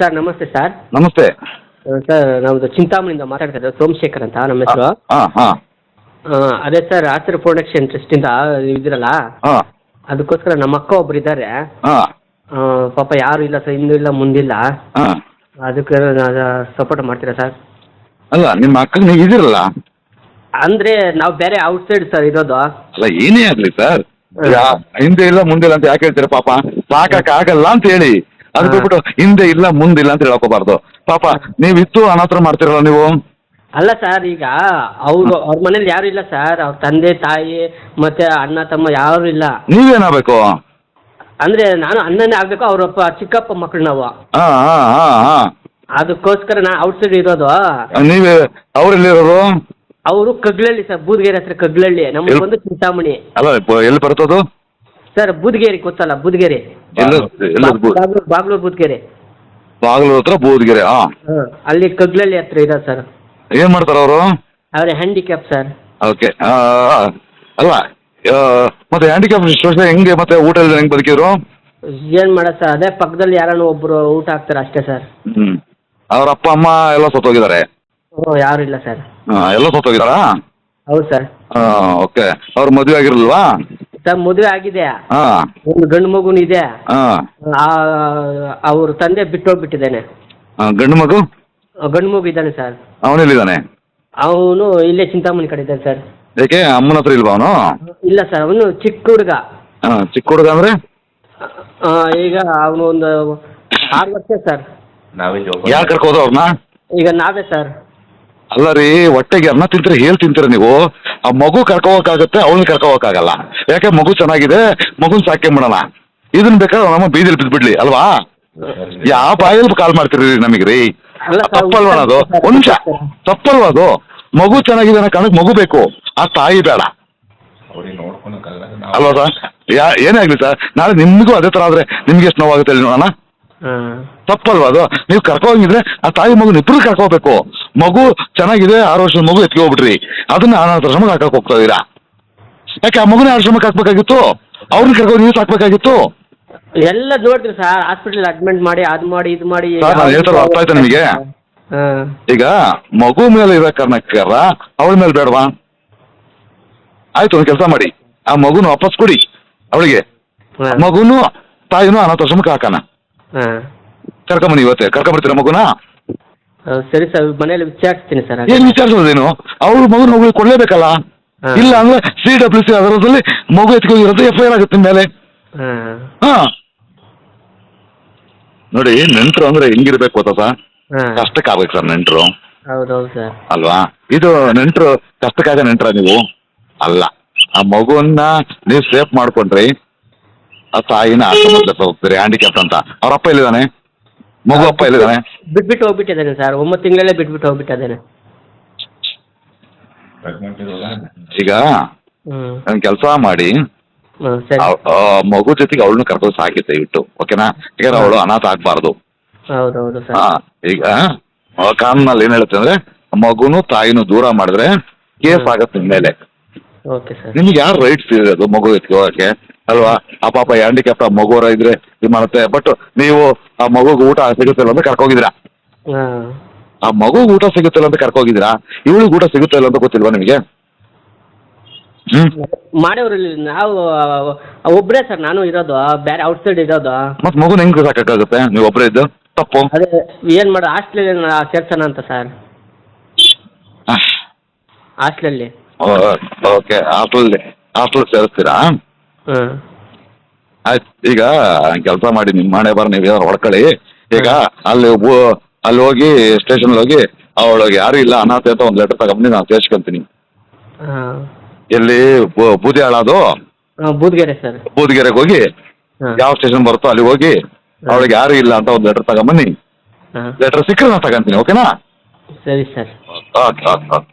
Sir ನಮಸ್ತೆ sir. ನಮಸ್ತೆ. Sir ನಮ್ಮದು ಚಿಂತಾಮಣಿಯಿಂದ ಮಾತಾಡ್ತಾ ಇರೋದು ಸೋಮಶೇಖರ್ ಅಂತ ನಮ್ಮ ಹೆಸರು. ಹಾಂ ಹಾಂ. ಅದೇ ಸರ್ ಆಚರ ಪ್ರೊಡಕ್ಷನ್ ಟ್ರಸ್ಟಿಂದ ಇದಿರಲ್ಲ? ಹಾ. ಅದಕ್ಕೋಸ್ಕರ ನಮ್ಮ ಅಕ್ಕ ಒಬ್ರು ಇದ್ದಾರೆ. ಹಾಂ. ಪಾಪ ಯಾರು ಇಲ್ಲ ಸರ್ ಹಿಂದೂ ಇಲ್ಲ ಮುಂದಿಲ್ಲ. ಹಾಂ. ಅದಕ್ಕೆ ಸಪೋರ್ಟ್ ಮಾಡ್ತೀರಾ ಸರ್? ಅಲ್ಲ ನಿಮ್ಮ ಅಕ್ಕಗೆ ಇದಿರಲ್ಲ ಅಂದ್ರೆ ನಾವು ಬೇರೆ ಔಟ್ಸೈಡ್ ಸರ್ ಇರೋದು. ಅಲ್ಲ ಏನೇ ಆಗಲಿ ಸರ್. ಹಿಂದೆ ಇಲ್ಲ ಮುಂದೆ ಇಲ್ಲ ಅಂತ ಯಾಕೆ ಹೇಳ್ತೀರಾ ಪಾಪ? ಸಾಕಕ್ಕೆ ಆಗಲ್ಲ ಅಂತ ಹೇಳಿ. ಅದು ಬಿಟ್ಟು ಬಿಟ್ಬಿಟ್ಟು ಹಿಂದೆ ಇಲ್ಲ ಮುಂದಿಲ್ಲ ಅಂತ ಹೇಳ್ಕೋಬಾರ್ದು. ಪಾಪ ನೀವಿತ್ತು ಅನಾಥರ ಮಾಡ್ತಿರಲ್ಲ ನೀವು? ಅಲ್ಲ ಸರ್ ಈಗ ಅವ್ರು ಅವ್ರ ಮನೇಲಿ ಯಾರು ಇಲ್ಲ ಸರ್. ಅವ್ರ ತಂದೆ ತಾಯಿ ಮತ್ತೆ ಅಣ್ಣ ತಮ್ಮ ಯಾರು ಇಲ್ಲ. ನೀವೇನಾಗ್ಬೇಕು? ಅಂದ್ರೆ ನಾನು ಅಣ್ಣನೇ ಆಗ್ಬೇಕು ಅವರಪ್ಪ ಚಿಕ್ಕಪ್ಪ ಮಕ್ಕಳು ನಾವು. ಹಾಂ ಹಾಂ ಹಾಂ ಹಾಂ. ಅದಕ್ಕೋಸ್ಕರ ನಾ ಔಟ್ಸೈಡ್ ಇರೋದು. ನೀವೇ ಅವರೆಲ್ಲಿರೋರು ಅವರು ಕಗ್ಲಳ್ಳಿ ಸರ್ ಬೂದ್ಗೇರಿ ಹತ್ರ ಕಗ್ಲಳ್ಳಿ ನಮ್ಗೆ ಬಂದು ಚಿಂತಾಮಣಿ. ಅಲ್ಲ ಎಲ್ಲಿ ಬರ್ತದು ಸರ್ ಬೂದ್ಗೇರಿ ಗೊತ್ತಲ್ಲ ಬೂದಗೇರಿ. ಬಾಗ್ಲೂರು ಬಾಗ್ಲೂರು ಬೂದಗೇರಿ ಬಾಗಿಲು ಹತ್ರ ಬೂದ್ಗೆರೆ ಹಾಂ ಹಾಂ ಅಲ್ಲಿ ಕಗ್ಲಲ್ಲಿ ಹತ್ರ ಇದೆ ಸರ್. ಏನು ಮಾಡ್ತಾರೆ ಅವರು? ಅವ್ರ ಹ್ಯಾಂಡಿಕ್ಯಾಪ್ ಸರ್. ಓಕೆ ಅಲ್ಲ ಆ, ಮತ್ತೆ ಹ್ಯಾಂಡಿಕ್ಯಾಪ್ ಸಿಚುವೇಶನ್ ಹೆಂಗೆ ಮತ್ತೆ ಊಟ ಎಲ್ಲ ಹೆಂಗ್ ಬದುಕಿದ್ರು? ಏನು ಮಾಡೋದು ಸರ್ ಅದೇ ಪಕ್ಕದಲ್ಲಿ ಯಾರನ್ನ ಒಬ್ಬರು ಊಟ ಹಾಕ್ತಾರೆ ಅಷ್ಟೇ ಸರ್. ಹ್ಮ್. ಅವ್ರ ಅಪ್ಪ ಅಮ್ಮ ಎಲ್ಲ ಸತ್ತೋಗಿದ್ದಾರೆ? ಹ್ಞೂ ಯಾರು ಇಲ್ಲ ಸರ್. ಆ, ಎಲ್ಲ ಸತ್ತೋಗಿದ್ದಾರಾ? ಹೌದು ಸರ್. ಓಕೆ. ಅವ್ರ ಮದುವೆ ಆಗಿರಲ್ವಾ ಸರ್ ಮದುವೆ ಆಗಿದೆ. ಹಾಂ. ಒಂದು ಗಂಡು ಮಗುನೂ ಇದೆ. ಹಾಂ. ಅವ್ರ ತಂದೆ ಬಿಟ್ಟೋಗ್ಬಿಟ್ಟಿದ್ದಾನೆ. ಗಂಡು ಮಗು? ಗಂಡು ಮಗು ಇದ್ದಾನೆ ಸರ್. ಅವನೆಲ್ಲಿದ್ದಾನೆ ಅವನು ಇಲ್ಲೇ ಚಿಂತಾಮಣಿ ಕಡೆ ಇದ್ದಾನೆ ಸರ್. ಯಾಕೆ ಅಮ್ಮನ ಹತ್ರ ಇಲ್ವಾ ಅವನು? ಇಲ್ಲ ಸರ್ ಅವನು ಚಿಕ್ಕ ಹುಡುಗ. ಹಾಂ ಚಿಕ್ಕ ಹುಡುಗ ಅಂದ್ರೆ? ಆ, ಈಗ ಅವನು ಒಂದು ಆರು ವರ್ಷ ಸರ್. ಯಾರು ಕರ್ಕೋದು ಅವ್ರನ್ನ ಈಗ ನಾವೇ ಸರ್. ಅಲ್ಲ ರೀ ಹೊಟ್ಟೆಗೆ ಅನ್ನ ತಿಂತೀರ ಹೇಳ್ ತಿಂತೀರ ನೀವು. ಆ ಮಗು ಕರ್ಕೋಕಾಗತ್ತೆ ಅವಳನ್ನ ಕರ್ಕೋಕಾಗಲ್ಲ ಯಾಕೆ ಮಗು ಚೆನ್ನಾಗಿದೆ ಮಗುನ್ ಸಾಕ್ಕೊಂಬಿಡೋಣ ಇದನ್ನ ಬೇಕಾದ್ರೆ ನಮ್ಮ ಬೀದಿಲಿ ಬಿದ್ಬಿಡ್ಲಿ ಅಲ್ವಾ? ಯಾವ ಬಾಯಲ್ಲಿ ಕಾಲ್ ಮಾಡ್ತೀರಿ ನಮಗೆ ರೀ. ಅಲ್ಲ ಸರ್, ತಪ್ಪಲ್ವಾ ಅದು? ಒಂದ್ ನಿಮಿಷ. ತಪ್ಪಲ್ವಾ ಅದು? ಮಗು ಚೆನ್ನಾಗಿದೆ ಅನ್ನೋ ಕಾರಣಕ್ಕೆ ಮಗು ಬೇಕು. ಆ ತಾಯಿ ಬೇಡ. ಅಲ್ವಾ ಸರ್? ಯಾ ಏನೇ ಆಗಲಿ ಸರ್ ನಾಳೆ ನಿಮಗೂ ಅದೇ ತರ ಆದರೆ ನಿಮ್ಗೆ ಎಷ್ಟು ನೋವಾಗುತ್ತೆ ಹೇಳಿ ನೋಡೋಣ? ತಪ್ಪಲ್ವಾ ಅದು? ನೀವು ಕರ್ಕೋಂಗಿದ್ರೆ ಆ ತಾಯಿ ಮಗು ಇಬ್ಬರು ಕರ್ಕೋಬೇಕು. ಮಗು ಚೆನ್ನಾಗಿದೆ ಆರು ವರ್ಷದ ಮಗು ಎತ್ಕೊ ಹೋಗ್ಬಿಟ್ರಿ. ಅದನ್ನ ಅನಾಥಾಶ್ರಮಕ್ಕೆ ಹಾಕಕ್ ಹೋಗ್ತಾ ಇದ್ದೀರಾ? ಯಾಕೆ ಆ ಮಗುನ ಆಶ್ರಮಕ್ಕೆ ಹಾಕ್ಬೇಕಾಗಿತ್ತು? ಅವ್ರನ್ನ ಕರ್ಕೊಂಡು ನೀವು ಸಾಕ್ಬೇಕಾಗಿತ್ತು? ಎಲ್ಲ ನೋಡ್ತೀರಿ ಸರ್ ಹಾಸ್ಪಿಟಲ್ ಅಡ್ಮಿಟ್ ಮಾಡಿ ಅದು ಮಾಡಿ ಇದು ಮಾಡಿ. ಸರ್, ನಾನು ಅರ್ಥ ಆಯ್ತಾ ನಿಮಗೆ? ಹಾಂ. ಈಗ ಮಗು ಮೇಲೆ ಇರೋ ಕಾರಣಕ್ಕಾರ ಅವಳ ಮೇಲೆ ಬೇಡವಾ? ಆಯ್ತು ಒಂದು ಕೆಲಸ ಮಾಡಿ. ಆ ಮಗುನ ವಾಪಸ್ ಕೊಡಿ ಅವಳಿಗೆ. ಮಗುನು ತಾಯಿನೂ ಅನಾಥಾಶ್ರಮಕ್ಕೆ ಹಾಕೋಣ. ಹಾಂ. ಕರ್ಕೊಂಬನ್ನಿ ಇವತ್ತೇ. ಕರ್ಕೊಂಬರ್ತೀರಾ ಮಗುನ? ಸರಿ ಸರ್ ಮನೇಲಿ ವಿಚಾರಿಸ್ತೀನಿ ಸರ್ ಏನ್ ವಿಚಾರಿಸೋದೇನು? ಅವ್ರ ಮಗನ ಮಗು ಕೊಡ್ಲೇಬೇಕಲ್ಲ ಹಾ. ಇಲ್ಲ ಅಂದ್ರೆ ಸಿ ಡಬ್ಲ್ಯೂ ಸಿ ಅದರದಲ್ಲಿ ಮಗು ಎತ್ಕೊಂಡಿರೋದು ಎಫ್ ಐ ಆರ್ ಆಗುತ್ತೆ ಮೇಲೆ. ಹಾಂ. ಹಾ. ನೋಡಿ ನೆಂಟ್ರು ಅಂದ್ರೆ ಹೆಂಗಿರ್ಬೇಕು ಗೊತ್ತಾ ಹಾಂ. ಕಷ್ಟಕ್ಕೆ ಆಗ್ಬೇಕು ಸರ್ ನೆಂಟ್ರು. ಹೌದೌದು ಸರ್. ಅಲ್ವಾ? ಇದು ನೆಂಟ್ರು ಕಷ್ಟಕ್ಕಾಗ ನೆಂಟ್ರ ನೀವು? ಅಲ್ಲ. ಆ ಮಗುವನ್ನ ನೀವು ಸೇಫ್ ಮಾಡ್ಕೊಂಡ್ರಿ. ಆ ತಾಯಿನ ಆಶ್ರಮಕ್ಕೆ ಹೋಗ್ತೀರಿ ಹ್ಯಾಂಡಿಕ್ಯಾಪ್ ಅಂತ. ಅವ್ರ ಅಪ್ಪ ಎಲ್ಲಿದ್ದಾನೆ? ಮಗು ಅಪ್ಪ ಎಲ್ಲಿದ್ದಾನೆ? ಬಿಟ್ಬಿಟ್ಟು ಹೋಗ್ಬಿಟ್ಟಿದ್ದಾನೆ ಸರ್. ಒಂಬತ್ತು ತಿಂಗಳಲ್ಲೇ ಬಿಟ್ಬಿಟ್ಟು ಹೋಗ್ಬಿಟ್ಟಿದ್ದಾನೆ ಈಗ ಒಂದು ಕೆಲಸ ಮಾಡಿ ಸರಿ. ಆ ಮಗು ಜೊತೆಗೆ ಅವಳನ್ನ ಕರ್ಕೊಂಡು ಸಾಕಿ ದಯವಿಟ್ಟು ಓಕೆನಾ? ಯಾಕಂದ್ರೆ ಅವಳು ಅನಾಥ ಆಗ್ಬಾರ್ದು. ಹೌದೌದು ಸರ್. ಹಾ ಈಗ ಆ ಕಾನೂನಲ್ಲಿ ಏನ್ ಹೇಳುತ್ತೆ ಅಂದ್ರೆ ಮಗುನು ತಾಯಿನೂ ದೂರ ಮಾಡಿದ್ರೆ ಕೇಸ್ ಆಗತ್ತೆ ನಿಮ್ ಮೇಲೆ. Okay sir. ನಿಮ್ಗೆ ಯಾರು ರೈಟ್ಸ್ ಇರೋದು ಮಗು ಎತ್ಕೋಕೆ ಅಲ್ವಾ? ಅಪ್ಪ ಪಾಪ ಹ್ಯಾಂಡಿಕ್ಯಾಪ್ ಮಗುವರ ಇದ್ರೆ ಇದು ಮಾಡುತ್ತೆ. ಬಟ್ ನೀವು ಆ ಮಗುಗೆ ಊಟ ಸಿಗುತ್ತಿಲ್ಲ ಅಂತ ಕರ್ಕೋಗಿದ್ದೀರಾ? ಹಾಂ. ಆ ಮಗು ಊಟ ಸಿಗುತ್ತಿಲ್ಲ ಅಂತ ಕರ್ಕೋಗಿದ್ದೀರಾ? ಇವಳಿಗೆ ಊಟ ಸಿಗುತ್ತಿಲ್ಲ ಅಂತ ಗೊತ್ತಿಲ್ವಾ ನಿಮಗೆ? ಹ್ಮ್. ನಾವು ಒಬ್ಬರೇ ಸರ್ ನಾನು ಇರೋದು ಬೇರೆ ಔಟ್ಸೈಡ್ ಇರೋದು. ಮತ್ ಮಗುನ ಹೆಂಗ್ ಸಾಕಾಗುತ್ತೆ ನೀವು ಒಬ್ಬರೇ ಇದ್ದು? ತಪ್ಪು. ಅದೇ ಏನು ಮಾಡೋದು ಹಾಸ್ಟ್ಲಲ್ಲಿ ಸೇರ್ಸೋಣ ಅಂತ ಸರ್. ಹಾಸ್ಟ್ಲಲ್ಲಿ. ಓಕೆ ಹಾಸ್ಟೆಲ್ ಹಾಸ್ಟೆಲ್ ಸೇರಿಸ್ತೀರಾ? ಹ್ಞೂ ಆಯ್ತು ಈಗ ಕೆಲಸ ಮಾಡಿ ನಿಮ್ಮ ಮನೆ ಬರ ನೀವು ಯಾರು ಹೊಡ್ಕೊಳ್ಳಿ. ಈಗ ಅಲ್ಲಿ ಅಲ್ಲಿ ಹೋಗಿ ಸ್ಟೇಷನ್ ಹೋಗಿ ಅವಳಿಗೆ ಯಾರು ಇಲ್ಲ ಅನಾಥ ಅಂತ ಒಂದು ಲೆಟರ್ ತಗೊಂಡು ನಾನು ಸೇರ್ಸ್ಕೊಂತೀನಿ. ಎಲ್ಲಿ ಬೂದಿ ಹಾಳಾದು ಬೂದ್ಗೆರೆ ಸರ್. ಬೂದಿಗೆರೆಗೆ ಹೋಗಿ ಯಾವ ಸ್ಟೇಷನ್ ಬರುತ್ತೋ ಅಲ್ಲಿ ಹೋಗಿ ಅವಳಿಗೆ ಯಾರು ಇಲ್ಲ ಅಂತ ಒಂದು ಲೆಟರ್ ತಗೊಂಬನ್ನಿ. ಲೆಟರ್ ಸಿಕ್ಕರೆ ನಾನು ತಗೊಂತೀನಿ ಓಕೆನಾ ಸರಿ ಸರ್. Okay okay okay.